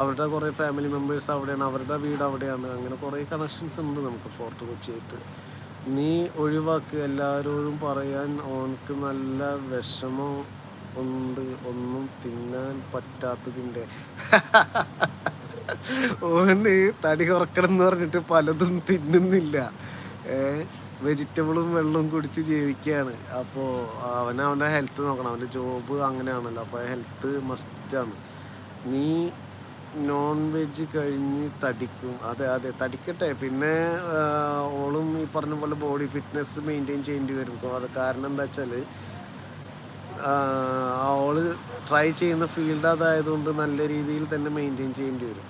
അവരുടെ കുറേ family members അവിടെയാണ് അവരുടെ വീട് അവിടെയാണ്. അങ്ങനെ കുറേ കണക്ഷൻസ് ഉണ്ട് നമുക്ക് ഫോർട്ട് കൊച്ചിയായിട്ട്. നീ ഒഴിവാക്ക് എല്ലാവരോടും പറയാൻ ഓനക്ക് നല്ല വിഷമം ഉണ്ട്. ഒന്നും തിന്നാൻ പറ്റാത്തതിന്റെ. ഓന് തടി കുറക്കണം എന്ന് പറഞ്ഞിട്ട് പലതും തിന്നുന്നില്ല. വെജിറ്റബിളും വെള്ളവും കുടിച്ച് ജീവിക്കുകയാണ്. അപ്പോൾ അവൻ അവന്റെ ഹെൽത്ത് നോക്കണം. അവന്റെ ജോബ് അങ്ങനെയാണല്ലോ. അപ്പോൾ ഹെൽത്ത് മസ്റ്റാണ് നീ നോൺ വെജ് കഴിഞ്ഞ് തടിക്കും. അതെ അതെ തടിക്കട്ടെ. പിന്നെ ഓളും ഈ പറഞ്ഞ പോലെ ബോഡി ഫിറ്റ്നസ് മെയിന്റെയിൻ ചെയ്യേണ്ടി വരും. കാരണം എന്താ വെച്ചാൽ ഓൾ ട്രൈ ചെയ്യുന്ന ഫീൽഡ് അതായതുകൊണ്ട് നല്ല രീതിയിൽ തന്നെ മെയിന്റെയിൻ ചെയ്യേണ്ടി വരും.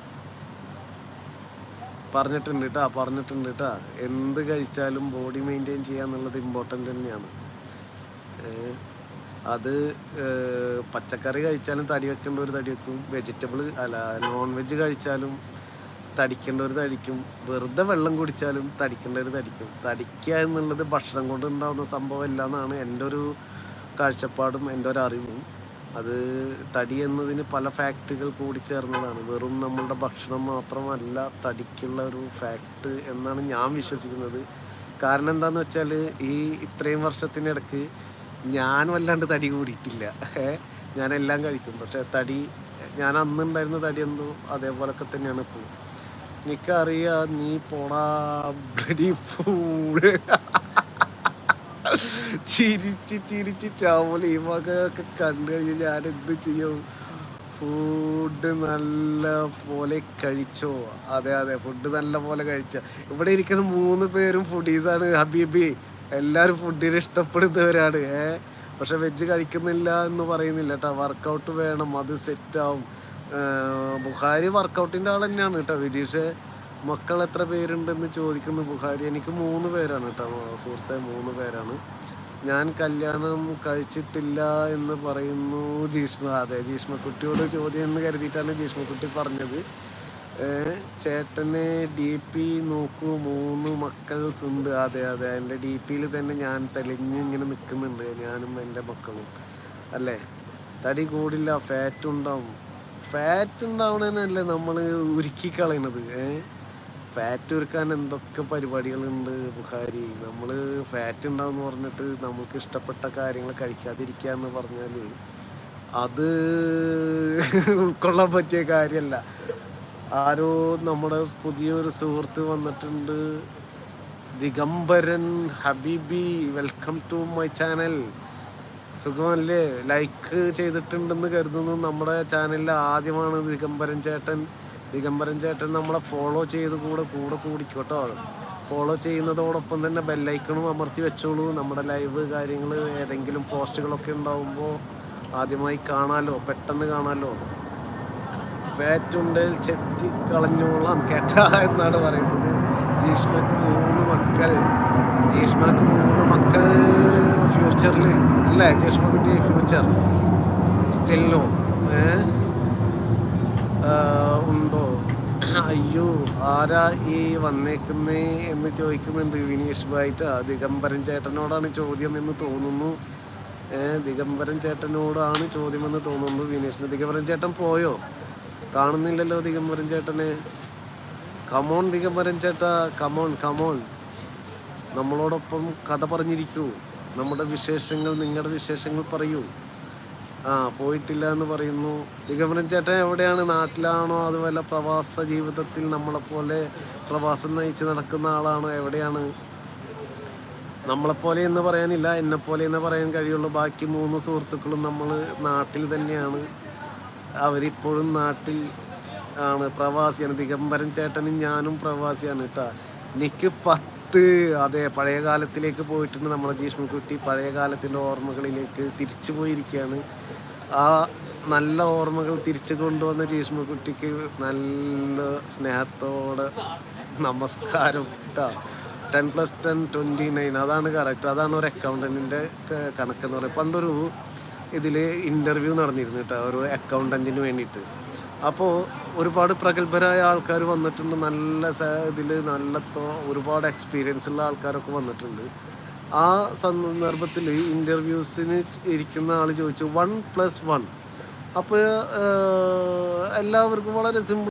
പറഞ്ഞിട്ടുണ്ട് കേട്ടോ പറഞ്ഞിട്ടുണ്ട് കേട്ടോ എന്ത് കഴിച്ചാലും ബോഡി മെയിന്റെയിൻ ചെയ്യുക എന്നുള്ളത് ഇമ്പോർട്ടന്റ് തന്നെയാണ്. ഏഹ് അത് പച്ചക്കറി കഴിച്ചാലും തടി വെക്കേണ്ട ഒരു തടി വെക്കും. വെജിറ്റബിൾ അല്ല നോൺ വെജ് കഴിച്ചാലും തടിക്കേണ്ട ഒരു തടിക്കും. വെറുതെ വെള്ളം കുടിച്ചാലും തടിക്കേണ്ട ഒരു തടിക്കും. തടിക്കുക എന്നുള്ളത് ഭക്ഷണം കൊണ്ട് ഉണ്ടാകുന്ന സംഭവമല്ല എന്നാണ് എന്റെ ഒരു കാഴ്ചപ്പാടും എന്റെ ഒരു അറിവും അത് തടി എന്നതിന് പല ഫാക്റ്റുകൾ കൂടി ചേർന്നതാണ്. വെറും നമ്മളുടെ ഭക്ഷണം മാത്രമല്ല തടിക്കുള്ള ഒരു ഫാക്റ്റ് എന്നാണ് ഞാൻ വിശ്വസിക്കുന്നത്. കാരണം എന്താണെന്ന് വെച്ചാൽ ഈ ഇത്രയും വർഷത്തിനിടക്ക് ഞാൻ വല്ലാണ്ട് തടി കൂടിയിട്ടില്ല. ഞാനെല്ലാം കഴിക്കും. പക്ഷേ തടി ഞാൻ അന്നുണ്ടായിരുന്ന തടി എന്തോ അതേപോലൊക്കെ തന്നെയാണ് ഇപ്പോൾ എനിക്കറിയാം നീ പോടാ ബ്ലഡി ഫൂഡ് ചിരിച്ച് ചിരിച്ച് ചാവൽ ഈ വകയൊക്കെ കണ്ടു കഴിഞ്ഞാൽ ഞാൻ എന്ത് ചെയ്യും? ഫുഡ് നല്ല പോലെ കഴിച്ചോ? അതെ അതെ ഫുഡ് നല്ല പോലെ കഴിച്ച. ഇവിടെ ഇരിക്കുന്ന മൂന്ന് പേരും ഫുഡീസാണ് ഹബീബി. എല്ലാവരും ഫുഡിനെ ഇഷ്ടപ്പെടുന്നവരാണ്. ഏ പക്ഷെ വെജ് കഴിക്കുന്നില്ല എന്ന് പറയുന്നില്ല കേട്ടോ വർക്കൗട്ട് വേണം അത് സെറ്റാവും ബുഹാരി വർക്കൗട്ടിന്റെ ആൾ തന്നെയാണ് കേട്ടോ വിജീഷ് മക്കൾ എത്ര പേരുണ്ടെന്ന് ചോദിക്കുന്നു ബുഹാരി എനിക്ക് മൂന്ന് പേരാണ് കേട്ടോ സുഹൃത്തെ മൂന്ന് പേരാണ്. ഞാൻ കല്യാണം കഴിച്ചിട്ടില്ല എന്ന് പറയുന്നു ജീഷ്മ. അതെ ജീഷ്മക്കുട്ടിയോട് ചോദ്യം എന്ന് കരുതിയിട്ടാണ് ജീഷ്മക്കുട്ടി പറഞ്ഞത്. ചേട്ടന് ഡി പി നോക്കൂ മൂന്ന് മക്കൾസ് ഉണ്ട് അതെ അതെ. എന്റെ ഡി പിയിൽ തന്നെ ഞാൻ തെളിഞ്ഞ് ഇങ്ങനെ നിൽക്കുന്നുണ്ട്. ഞാനും എന്റെ മക്കളും. അല്ലേ? തടി കൂടില്ല ഫാറ്റ് ഉണ്ടാവും. ഫാറ്റ് ഉണ്ടാവണേനല്ലേ നമ്മൾ ഉരുക്കി കളയണത് ഫാറ്റ് ഉരുക്കാൻ എന്തൊക്കെ പരിപാടികളുണ്ട് ബുഹാരി നമ്മൾ ഫാറ്റ് ഉണ്ടാവും പറഞ്ഞിട്ട് നമുക്ക് ഇഷ്ടപ്പെട്ട കാര്യങ്ങൾ കഴിക്കാതിരിക്കുക എന്ന് പറഞ്ഞാൽ അത് ഉൾക്കൊള്ളാൻ പറ്റിയ കാര്യമല്ല. ആരോ നമ്മുടെ പുതിയൊരു സുഹൃത്ത് വന്നിട്ടുണ്ട്. ദിഗംബരൻ ഹബീബി വെൽക്കം ടു മൈ ചാനൽ സുഖമല്ലേ? ലൈക്ക് ചെയ്തിട്ടുണ്ടെന്ന് കരുതുന്നു. നമ്മുടെ ചാനലിൽ ആദ്യമാണ് ദിഗംബരൻ ചേട്ടൻ. ദിഗംബരൻ ചേട്ടൻ നമ്മളെ ഫോളോ ചെയ്ത് കൂടെ കൂടെ കൂടിക്കോട്ടോ ഫോളോ ചെയ്യുന്നതോടൊപ്പം തന്നെ ബെല്ലൈക്കണും അമർത്തി വെച്ചോളൂ. നമ്മുടെ ലൈവ് കാര്യങ്ങൾ ഏതെങ്കിലും പോസ്റ്റുകളൊക്കെ ഉണ്ടാവുമ്പോൾ ആദ്യമായി കാണാമല്ലോ പെട്ടെന്ന് കാണാലോ. ഫാറ്റ് ഉണ്ടെങ്കിൽ ചെത്തി കളഞ്ഞോളാം കേട്ടാ എന്നാണ് പറയുന്നത്. ജീഷ്മക്ക് മൂന്ന് മക്കൾ. ജീഷ്മക്ക് മൂന്ന് മക്കൾ ഫ്യൂച്ചറിൽ അല്ലേ? ജീഷ്മക്കുട്ടി ഫ്യൂച്ചർ. സ്റ്റില്ലോ ഉണ്ടോ? അയ്യോ ആരാ ഈ വന്നേക്കുന്നേ എന്ന് ചോദിക്കുന്നുണ്ട് വിനീഷ് ഭായിട്ട് ദിഗംബരൻ ചേട്ടനോടാണ് ചോദ്യം എന്ന് തോന്നുന്നു. ദിഗംബരൻ ചേട്ടനോടാണ് ചോദ്യമെന്ന് തോന്നുന്നു വിനീഷിന്. ദിഗംബരൻ ചേട്ടൻ പോയോ? കാണുന്നില്ലല്ലോ ദിഗംബരൻ ചേട്ടനെ. കമോൺ ദിഗംബരൻ ചേട്ട. കമോൺ കമോൺ നമ്മളോടൊപ്പം കഥ പറഞ്ഞിരിക്കൂ. നമ്മുടെ വിശേഷങ്ങൾ നിങ്ങളുടെ വിശേഷങ്ങൾ പറയൂ. ആ പോയിട്ടില്ല എന്ന് പറയുന്നു. ദിഗംബരൻ ചേട്ടൻ എവിടെയാണ്? നാട്ടിലാണോ അതുപോലെ പ്രവാസ ജീവിതത്തിൽ നമ്മളെപ്പോലെ പ്രവാസം നയിച്ച് നടക്കുന്ന ആളാണോ? എവിടെയാണ്? നമ്മളെപ്പോലെ എന്ന് പറയാനില്ല. എന്നെപ്പോലെ എന്ന് പറയാൻ കഴിയുള്ളൂ. ബാക്കി മൂന്ന് സുഹൃത്തുക്കളും നമ്മൾ നാട്ടിൽ തന്നെയാണ്. അവരിപ്പോഴും നാട്ടിൽ ആണ്. പ്രവാസിയാണ്. ദിഗംബരൻ ചേട്ടനും ഞാനും പ്രവാസിയാണ് കേട്ടാ. എനിക്ക് പത്ത് അതെ പഴയ കാലത്തിലേക്ക് പോയിട്ടുണ്ട് നമ്മളെ ജീഷ്മക്കുട്ടി പഴയ കാലത്തിന്റെ ഓർമ്മകളിലേക്ക് തിരിച്ചു പോയിരിക്കുകയാണ്. ആ നല്ല ഓർമ്മകൾ തിരിച്ചു കൊണ്ടുവന്ന ജീഷ്മക്കുട്ടിക്ക് നല്ല സ്നേഹത്തോടെ നമസ്കാരം കേട്ടോ. Ten plus ten twenty nine അതാണ് കറക്റ്റ് അതാണ് ഒരു അക്കൗണ്ടന്റിന്റെ കണക്കെന്ന് പറയുന്നത്. പണ്ടൊരു ഇതിൽ ഇന്റർവ്യൂ നടന്നിരുന്നു കേട്ടോ ഒരു അക്കൗണ്ടന്റിന് വേണ്ടിയിട്ട്. അപ്പോൾ ഒരുപാട് പ്രഗത്ഭരായ ആൾക്കാർ വന്നിട്ടുണ്ട് നല്ല ഇതിൽ നല്ല ഒരുപാട് എക്സ്പീരിയൻസ് ഉള്ള ആൾക്കാരൊക്കെ വന്നിട്ടുണ്ട്. ആ സന്ദർഭത്തിൽ ഇന്റർവ്യൂസിന് ഇരിക്കുന്ന ആൾ ചോദിച്ചു വൺ പ്ലസ് വൺ അപ്പോൾ എല്ലാവർക്കും വളരെ സിമ്പിൾ